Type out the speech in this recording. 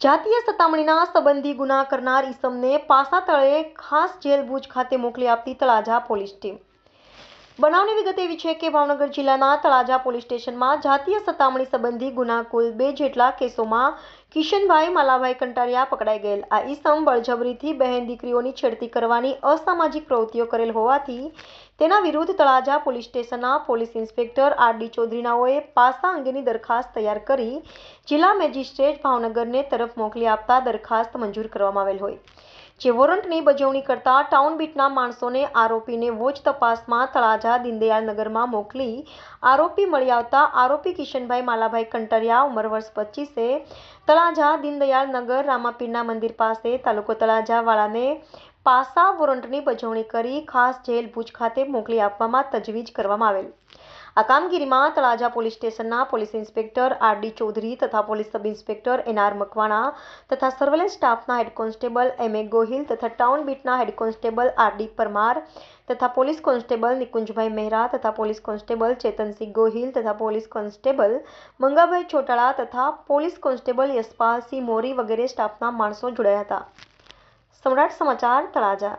જાતીય સતામણીના સંબંધી ગુના કરનાર ઈસમને પાસા તળે ખાસ જેલ ભુજ ખાતે મોકલી આપતી તળાજા પોલીસ ટીમ. બનાવની વિગત એવી છે કે ભાવનગર જિલ્લાના તળાજા પોલીસ સ્ટેશનમાં જાતીય સતામણી સંબંધી ગુના કુલ બે જેટલા કેસોમાં કિશનભાઈ માલાભાઈ કંટારિયા પકડાઈ ગયેલ. આ ઈસમ બળજબરીથી બહેન દીકરીઓની છેડતી કરવાની અસામાજિક પ્રવૃત્તિઓ કરેલ હોવાથી તેના વિરુદ્ધ તળાજા પોલીસ સ્ટેશનના પોલીસ ઇન્સ્પેક્ટર આર ડી ચૌધરીનાઓએ પાસા અંગેની દરખાસ્ત તૈયાર કરી જિલ્લા મેજિસ્ટ્રેટ ભાવનગરને તરફ મોકલી આપતા દરખાસ્ત મંજૂર કરવામાં આવેલ હોય. જે વોરંટની બજવણી કરતા ટાઉન બીટના માણસોને આરોપીને વોચ તપાસમાં તળાજા દીનદયાળ નગરમાં મોકલી આરોપી મળી આવતા આરોપી કિશનભાઈ માલાભાઈ કંટરિયા, ઉંમર વર્ષ પચીસે, તળાજા દીનદયાળ નગર, રામાપીરના મંદિર પાસે, તાલુકો તળાજા વાળાને પાસા વોરંટની બજવણી કરી ખાસ જેલ ભુજ ખાતે મોકલી આપવામાં તજવીજ કરવામાં આવેલ. આ કામગીરીમાં તળાજા પોલીસ સ્ટેશનના police inspector R D Chaudhari તથા police sub inspector N R Makwana તથા સર્વેલન્સ સ્ટાફના હેડ કોન્સ્ટેબલ એમ એ ગોહિલ તથા ટાઉન બીટના head constable R D Parmar તથા પોલીસ કોન્સ્ટેબલ નિકુંજભાઈ મહેરા તથા પોલીસ કોન્સ્ટેબલ ચેતનસિંહ ગોહિલ તથા પોલીસ કોન્સ્ટેબલ મંગાભાઈ ચોટાળા તથા પોલીસ કોન્સ્ટેબલ યશપાલસિંહ મોરી વગેરે સ્ટાફના માણસો જોડાયા હતા સમ્રાટ સમાચાર તળાજા